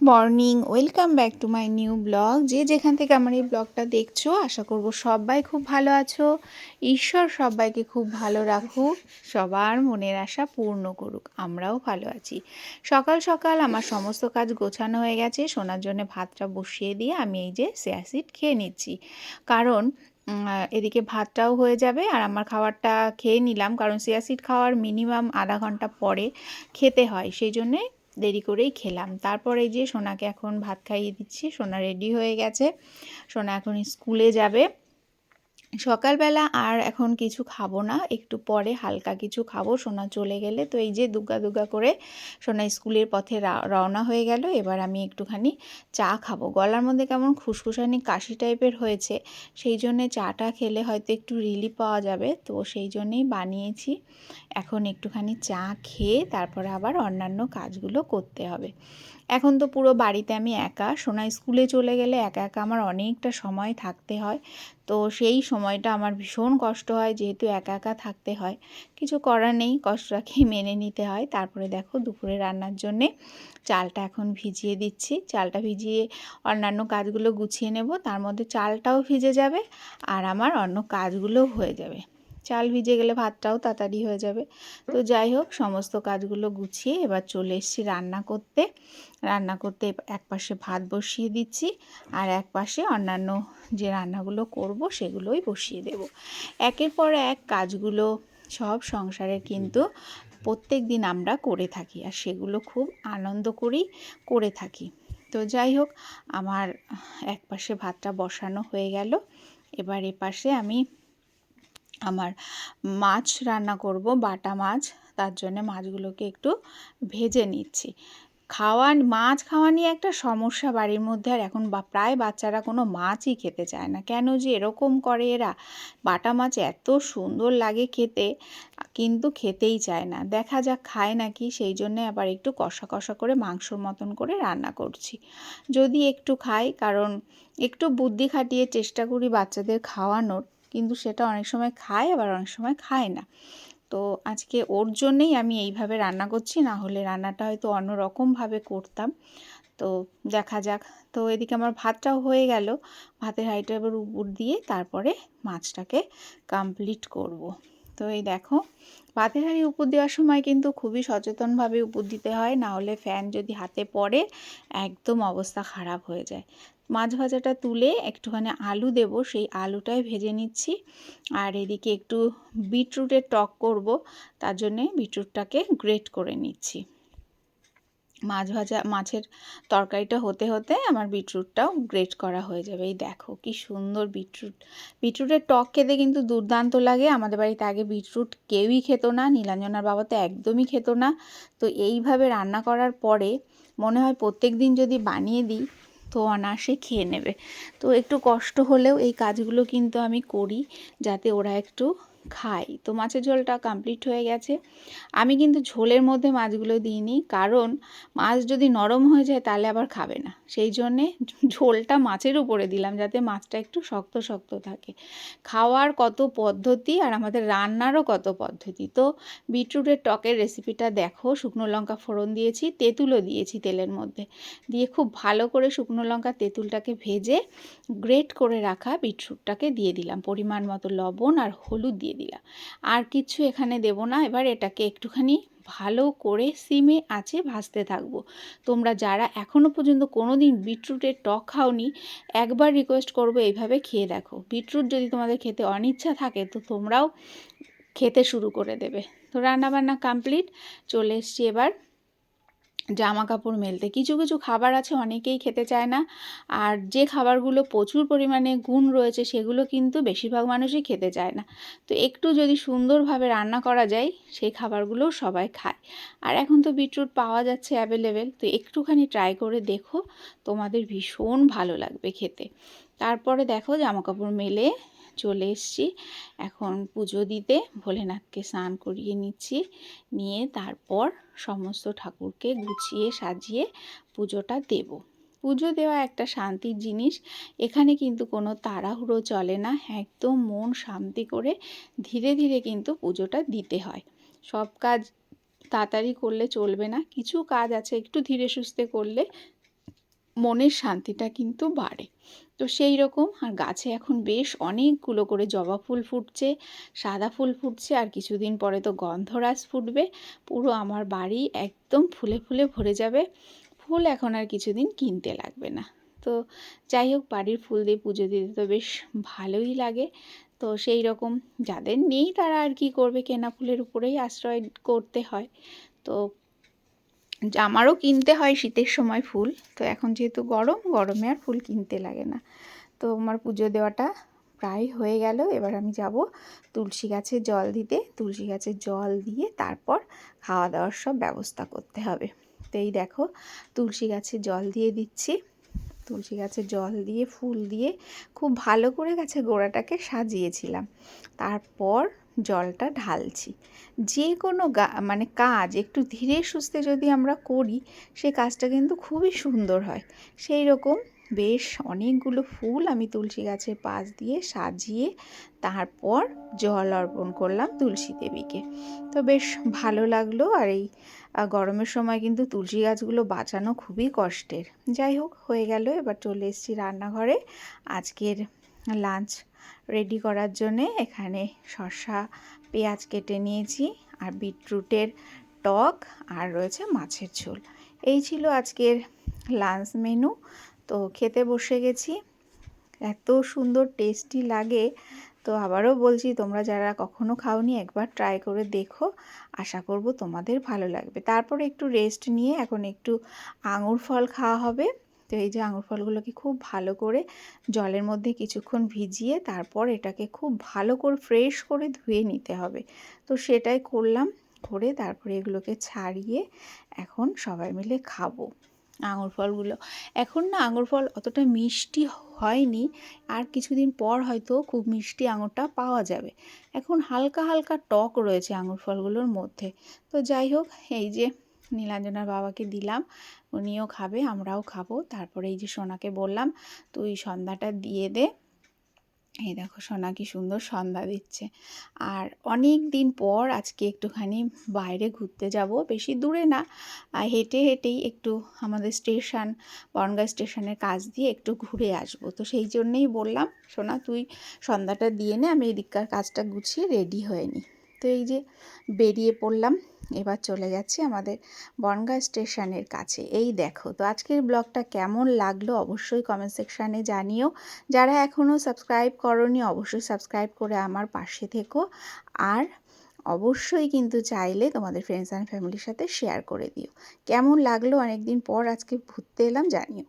Morning, welcome back to my new blog. যে যেখান থেকে আমার এই ব্লগটা দেখছ, আশা করব সবাই খুব ভালো আছো। ঈশ্বর সবাইকে খুব ভালো রাখুক, সবার মনের আশা পূর্ণ করুক, আমরাও ভালো আছি। সকাল সকাল আমার সমস্ত কাজ গোছানো হয়ে গেছে শোনার জন্য ভাতটা বসিয়ে দিয়ে আমি এই যে সিয়াসিড খেয়ে নিচ্ছি। কারণ এদিকে ভাতটাও হয়ে যাবে আর আমার খাবারটা খেয়ে নিলাম, কারণ সিয়াসিড খাওয়ার মিনিমাম আধা ঘণ্টা পরে খেতে হয়। সেই জন্যে দেরি করেই খেলাম। তারপরে যে সোনাকে এখন ভাত খাইয়ে দিচ্ছি, সোনা রেডি হয়ে গেছে। সোনা এখন স্কুলে যাবে। সকালবেলা আর এখন কিছু খাব না। একটু পরে হালকা কিছু খাব। সোনা চলে গেলে তো এই যে দুগ্গা দুগ্গা করে সোনা স্কুলের পথে রওনা হয়ে গেল। এবার আমি একটুখানি চা খাব। গলার মধ্যে কেমন খুসখুসানি কাশি টাইপের হয়েছে, সেই জন্যে চাটা খেলে হয়তো একটু রিলিফ পাওয়া যাবে। তো সেই জন্যেই বানিয়েছি। এখন একটুখানি চা খেয়ে তারপরে আবার অন্যান্য কাজগুলো করতে হবে। এখন তো পুরো বাড়িতে আমি একা। সোনা স্কুলে চলে গেলে একা একা আমার অনেকটা সময় থাকতে হয়। তো সেই সময়টা আমার ভীষণ কষ্ট হয়, যেহেতু একা একা থাকতে হয়। কিছু করার নেই কষ্টটাকেই মেনে নিতে হয়। তারপরে দেখো দুপুরে রান্নার জন্যে চালটা এখন ভিজিয়ে দিচ্ছি। চালটা ভিজিয়ে অন্যান্য কাজগুলো গুছিয়ে নেব। তার মধ্যে চালটাও ভিজে যাবে আর আমার অন্য কাজগুলোও হয়ে যাবে। চাল ভিজে গেলে ভাতটাও তাড়াতাড়ি হয়ে যাবে। তো যাই হোক সমস্ত কাজগুলো গুছিয়ে এবার চলে এসেছি রান্না করতে। রান্না করতে এক পাশে ভাত বসিয়ে দিচ্ছি আর এক পাশে অন্যান্য যে রান্নাগুলো করব সেগুলোই বসিয়ে দেব। একের পর এক কাজগুলো সব সংসারের কিন্তু প্রত্যেক দিন আমরা করে থাকি আর সেগুলো খুব আনন্দ করেই করে থাকি। তো যাই হোক আমার এক পাশে ভাতটা বসানো হয়ে গেল। এবার এ পাশে আমি আমার মাছ রান্না করব, বাটা মাছ। তার জন্য মাছগুলোকে একটু ভেজে নিচ্ছি। খাওয়া, মাছ খাওয়া নিয়ে একটা সমস্যা বাড়ির মধ্যে। আর এখন বা, প্রায় বাচ্চারা কোনো মাছই খেতে চায় না। কেন যে এরকম করে এরা? বাটা মাছ এত সুন্দর লাগে খেতে, কিন্তু খেতেই চায় না। দেখা যাক খায় নাকি। সেই জন্যে আবার একটু কষা কষা করে মাংসর মতন করে রান্না করছি। যদি একটু খাই, কারণ একটু বুদ্ধি খাটিয়ে চেষ্টা করি বাচ্চাদের খাওয়ানোর কিন্তু সেটা অনেক সময় খায়, আবার অনেক সময় খায় না। তো আজকে ওর জন্যেই আমি এইভাবে রান্না করছি, না হলে রান্নাটা হয়তো অন্যরকমভাবে করতাম। তো দেখা যাক। তো এদিকে আমার ভাতটাও হয়ে গেল। ভাতের হাইটা এবার উপর দিয়ে তারপরে মাছটাকে কমপ্লিট করব। তো এই দেখো ভাতের হাঁড়ি উপর দেওয়ার সময় কিন্তু খুবই সচেতনভাবে উপর দিতে হয়, না হলে ফ্যান যদি হাতে পড়ে, একদম অবস্থা খারাপ হয়ে যায়। মাছ ভাজাটা তুলে একটুখানি আলু দেব, সেই আলুটাই ভেজে নিচ্ছি। আর এদিকে একটু বিটরুটের টক করব, তার জন্যে বিটরুটটাকে গ্রেট করে নিচ্ছি। মাছ ভাজা, মাছের তরকারিটা হতে হতে আমার বিটরুটটাও গ্রেট করা হয়ে যাবে। এই দেখো কি সুন্দর বিটরুট। বিটরুটের টক খেতে কিন্তু দুর্দান্ত লাগে। আমাদের বাড়িতে আগে বিটরুট কেউই খেত না, নীলাঞ্জনার বাবা তো একদমই খেত না। তো এইভাবে রান্না করার পরে মনে হয় প্রত্যেক দিন যদি বানিয়ে দিই তো অনায়াসে খেয়ে নেবে। তো একটু কষ্ট হলেও এই কাজগুলো কিন্তু আমি করি যাতে ওরা একটু খাই। তো মাছের ঝোলটা কমপ্লিট হয়ে গেছে। আমি কিন্তু ঝোলের মধ্যে মাছগুলো দিইনি, কারণ মাছ যদি নরম হয়ে যায় তাহলে আবার খাবে না। সেই জন্যে ঝোলটা মাছের উপরে দিলাম যাতে মাছটা একটু শক্ত শক্ত থাকে। খাওয়ার কত পদ্ধতি আর আমাদের রান্নারও কত পদ্ধতি। তো বিটরুটের টকের রেসিপিটা দেখো, শুকনো লঙ্কা ফোড়ন দিয়েছি, তেঁতুলও দিয়েছি তেলের মধ্যে। দিয়ে খুব ভালো করে শুকনো লঙ্কা, তেঁতুলটাকে ভেজে গ্রেট করে রাখা বিটরুটটাকে দিয়ে দিলাম। পরিমাণ মতো লবণ আর হলুদ দিয়ে দিলাম। আর কিছু এখানে দেব না, এবার এটাকে একটুখানি ভালো করে সিমে আছে ভাজতে থাকব। তোমরা যারা এখনও পর্যন্ত কোনো দিন বিটরুটের টক খাওনি, একবার রিকোয়েস্ট করব এইভাবে খেয়ে দেখো। বিটরুট যদি তোমাদের খেতে অনিচ্ছা থাকে, তো তোমরাও খেতে শুরু করে দেবে। তো রান্নাবান্না কমপ্লিট চলে এসছি এবার জামা কাপড় মেলতে। কিছু কিছু খাবার আছে, অনেকেই খেতে চায় না। আর যে খাবারগুলো প্রচুর পরিমাণে গুণ রয়েছে, সেগুলো কিন্তু বেশিরভাগ মানুষই খেতে চায় না। তো একটু যদি সুন্দরভাবে রান্না করা যায়, সেই খাবারগুলোও সবাই খায়। আর এখন তো বিটরুট পাওয়া যাচ্ছে অ্যাভেলেবেল, তো একটুখানি ট্রাই করে দেখো, তোমাদের ভীষণ ভালো লাগবে খেতে। তারপরে দেখো জামা কাপড় মেলে চলে এসছি। এখন পুজো দিতে ভোলেনাথকে স্নান করিয়ে নিচ্ছি। নিয়ে তারপর সমস্ত ঠাকুরকে গুছিয়ে সাজিয়ে পুজোটা দেব। পুজো দেওয়া একটা শান্তির জিনিস। এখানে কিন্তু কোনো তাড়াহুড়ো চলে না। একদম মন শান্তি করে ধীরে ধীরে কিন্তু পুজোটা দিতে হয়। সব কাজ তাড়াতাড়ি করলে চলবে না। কিছু কাজ আছে একটু ধীরে সুস্থে করলে মনের শান্তিটা কিন্তু বাড়ে। তো সেই রকম আর গাছে এখন বেশ অনেকগুলো করে জবা ফুল ফুটছে, সাদা ফুল ফুটছে আর কিছুদিন পরে তো গন্ধরাজ ফুটবে। পুরো আমার বাড়ি একদম ফুলে ফুলে ভরে যাবে। ফুল এখন আর কিছুদিন কিনতে লাগবে না। তো যাই হোক, বাড়ির ফুল দিয়ে পুজো দিতে তো বেশ ভালোই লাগে। তো সেই রকম যাদের নেই তারা আর কি করবে? কেনা ফুলের উপরেই আশ্রয় করতে হয়। তো আমারও কিনতে হয় শীতের সময় ফুল। তো এখন যেহেতু গরম, গরমে আর ফুল কিনতে লাগে না। তো আমার পুজো দেওয়াটা প্রায় হয়ে গেল। এবার আমি যাব তুলসী গাছে জল দিতে। তুলসী গাছে জল দিয়ে তারপর খাওয়া দাওয়ার সব ব্যবস্থা করতে হবে। তো এই দেখো, তুলসী গাছে জল দিয়ে দিচ্ছি। তুলসী গাছে জল দিয়ে, ফুল দিয়ে খুব ভালো করে গাছের গোড়াটাকে সাজিয়েছিলাম। তারপর জলটা ঢালছি। যে কোনো মানে কাজ একটু ধীরে সুস্থে যদি আমরা করি, সে কাজটা কিন্তু খুবই সুন্দর হয়। সেই রকম বেশ অনেকগুলো ফুল আমি তুলসী গাছের পাশ দিয়ে সাজিয়ে তারপর জল অর্পণ করলাম তুলসী দেবীকে। তো বেশ ভালো লাগল আর এই গরমের সময় কিন্তু তুলসী গাছগুলো বাঁচানো খুবই কষ্টের। যাই হোক, হয়ে গেল, এবার চলে এসেছি রান্নাঘরে। আজকের লাঞ্চ রেডি করার জন্যে এখানে শসা, পেঁয়াজ কেটে নিয়েছি আর বিটরুটের টক আর রয়েছে মাছের ঝোল। এই ছিল আজকের লাঞ্চ মেনু। তো খেতে বসে গেছি। এত সুন্দর টেস্টি লাগে। তো আবারও বলছি, তোমরা যারা কখনো খাওনি, একবার ট্রাই করে দেখো। আশা করব তোমাদের ভালো লাগবে। তারপরে একটু রেস্ট নিয়ে এখন একটু আঙুর ফল খাওয়া হবে। তো এই যে আঙুর ফলগুলোকে খুব ভালো করে জলের মধ্যে কিছুক্ষণ ভিজিয়ে তারপর এটাকে খুব ভালো করে ফ্রেশ করে ধুয়ে নিতে হবে। তো সেটাই করলাম, করে তারপরে এগুলোকে ছাড়িয়ে এখন সবাই মিলে খাব আঙুর ফলগুলো। এখন না আঙুর ফল অতটা মিষ্টি হয়নি, আর কিছুদিন পর হয়তো খুব মিষ্টি আঙুরটা পাওয়া যাবে। এখন হালকা হালকা টক রয়েছে আঙুর ফলগুলোর মধ্যে। তো যাই হোক, এই যে নীলাঞ্জনার বাবাকে দিলাম। উনিও খাবে, আমরাও খাব। তারপরে এই যে সোনাকে বললাম, তুই সন্ধ্যাটা দিয়ে দে। এই দেখো সোনা কি সুন্দর সন্ধ্যা দিচ্ছে। আর অনেক দিন পর আজকে একটুখানি বাইরে ঘুরতে যাব, বেশি দূরে না। হেঁটে হেঁটেই একটু আমাদের স্টেশন, বনগাঁ স্টেশনের কাজ দিয়ে একটু ঘুরে আসব। তো সেই জন্যেই বললাম, সোনা, তুই সন্ধ্যাটা দিয়ে নে, আমি এদিককার কাজটা গুছিয়ে রেডি হয়ে নিই। তো এই যে বেরিয়ে পড়লাম এবার চলে যাচ্ছি আমাদের বনগাঁ স্টেশনের কাছে। এই দেখো, তো আজকের ব্লগটা কেমন লাগল অবশ্যই কমেন্ট সেকশানে জানিও। যারা এখনও সাবস্ক্রাইব করনি, অবশ্যই সাবস্ক্রাইব করে আমার পাশে থেকো। আর অবশ্যই কিন্তু চাইলে তোমাদের ফ্রেন্ডস অ্যান্ড ফ্যামিলির সাথে শেয়ার করে দিও। কেমন লাগল? অনেকদিন পর আজকে ঘুরতে এলাম, জানিও।